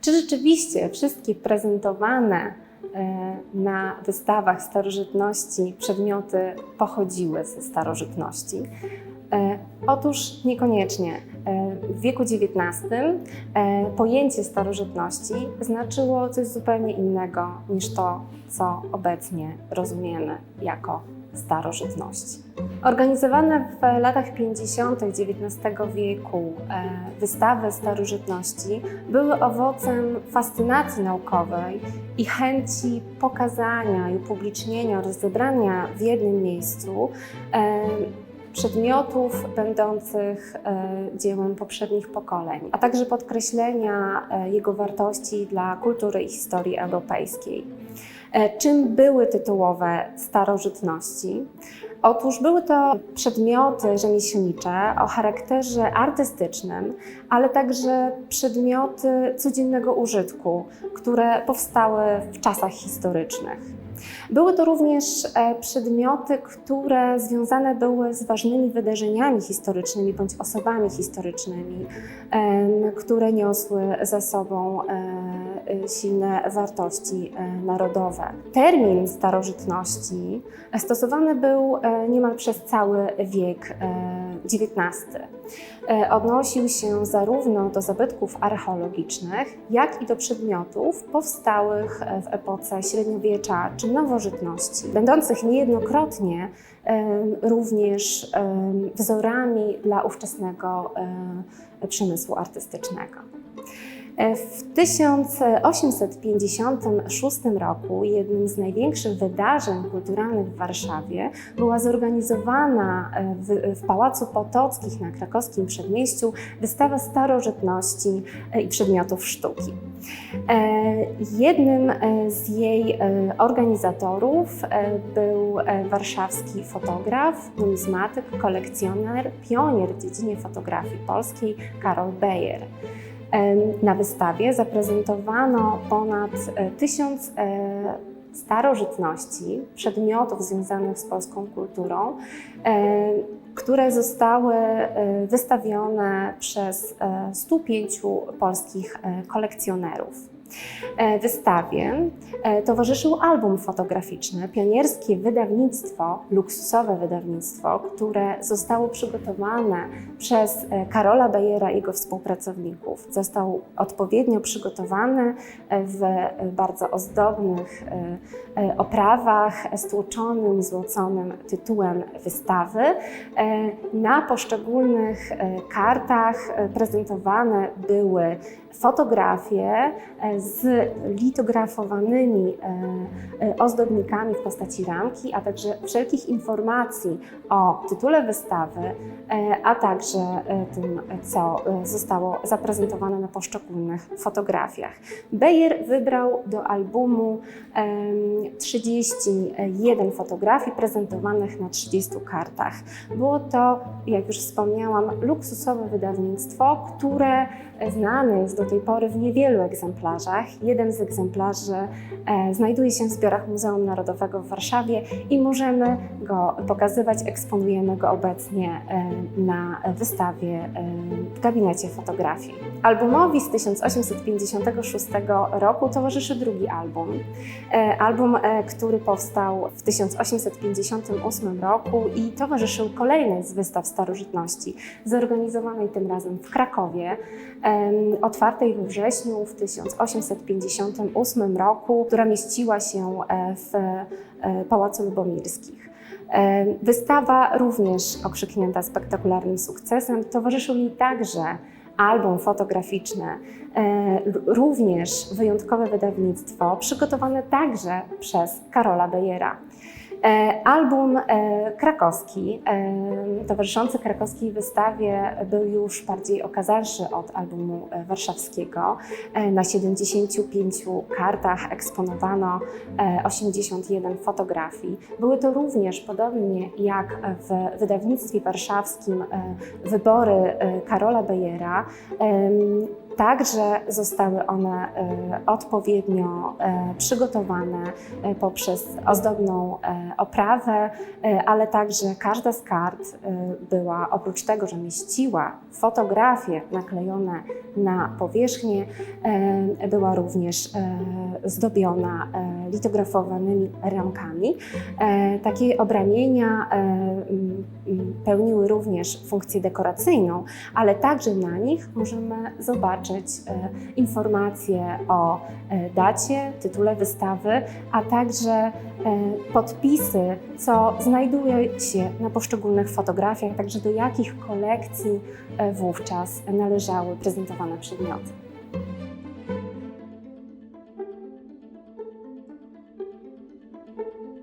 Czy rzeczywiście wszystkie prezentowane e, na wystawach starożytności przedmioty pochodziły ze starożytności? E, Otóż niekoniecznie. E, W wieku XIX pojęcie starożytności znaczyło coś zupełnie innego niż to, co obecnie rozumiemy jako starożytność. Organizowane w latach 50. XIX wieku e, wystawy starożytności były owocem fascynacji naukowej i chęci pokazania i upublicznienia oraz zebrania w jednym miejscu e, przedmiotów będących e, dziełem poprzednich pokoleń, a także podkreślenia jego wartości dla kultury i historii europejskiej. E, Czym były tytułowe starożytności? Otóż były to przedmioty rzemieślnicze o charakterze artystycznym, ale także przedmioty codziennego użytku, które powstały w czasach historycznych. Były to również e, przedmioty, które związane były z ważnymi wydarzeniami historycznymi bądź osobami historycznymi, które niosły za sobą e, silne wartości e, narodowe. Termin starożytności stosowany był e, niemal przez cały wiek XIX. Odnosił się zarówno do zabytków archeologicznych, jak i do przedmiotów powstałych w epoce średniowiecza czy nowożytności, będących niejednokrotnie również wzorami dla ówczesnego przemysłu artystycznego. E, W 1856 roku jednym z największych wydarzeń kulturalnych w Warszawie była zorganizowana e, w, w Pałacu Potockich na krakowskim przedmieściu wystawa starożytności e, i przedmiotów sztuki. Jednym z jej organizatorów był warszawski fotograf, numizmatyk, kolekcjoner, pionier w dziedzinie fotografii polskiej Karol Beyer. Na wystawie zaprezentowano ponad e, tysiąc e, starożytności, przedmiotów związanych z polską kulturą, e, które zostały wystawione przez e, 105 polskich kolekcjonerów. E, Wystawie e, towarzyszył album fotograficzne, pionierskie wydawnictwo, luksusowe wydawnictwo, które zostało przygotowane przez e, Karola Bejera i jego współpracowników. Został odpowiednio przygotowany w bardzo ozdobnych oprawach, stłoczonym i złoconym tytułem wystawy. Na poszczególnych kartach prezentowane były fotografie z litografowanymi e, e, ozdobnikami w postaci ramki, a także wszelkich informacji o tytule wystawy, e, a także tym, co zostało zaprezentowane na poszczególnych fotografiach. Beyer wybrał do albumu em, 31 fotografii prezentowanych na 30 kartach. Było to, jak już wspomniałam, luksusowe wydawnictwo, które znane jest do tej pory w niewielu egzemplarzach. Jeden z egzemplarzy e, znajduje się w zbiorach Muzeum Narodowego w Warszawie i możemy go pokazywać, eksponujemy go obecnie e, na wystawie e, w gabinecie fotografii. Albumowi z 1856 roku towarzyszy drugi album. Album, który powstał w 1858 roku i towarzyszył kolejnej z wystaw starożytności, zorganizowanej tym razem w Krakowie, otwartej we wrześniu w 1858 roku, która mieściła się e, w e, Pałacu Lubomirskich. E, Wystawa również okrzyknięta spektakularnym sukcesem, towarzyszył jej także album fotograficzny, e, r- również wyjątkowe wydawnictwo, przygotowane także przez Karola Bejera. E, Album e, krakowski, e, towarzyszący krakowskiej wystawie, był już bardziej okazalszy od albumu warszawskiego. Na 75 kartach eksponowano e, 81 fotografii. Były to również, podobnie jak w wydawnictwie warszawskim, wybory Karola Bejera. Także zostały one odpowiednio przygotowane poprzez ozdobną oprawę, e, ale także każda z kart e, była, oprócz tego, że mieściła fotografie naklejone na powierzchnię, e, była również zdobiona litografowanymi ramkami. Takie obramienia pełniły również funkcję dekoracyjną, ale także na nich możemy zobaczyć informacje o dacie, tytule wystawy, a także e, co znajduje się na poszczególnych fotografiach, także do jakich kolekcji e, wówczas należały prezentowane przedmioty.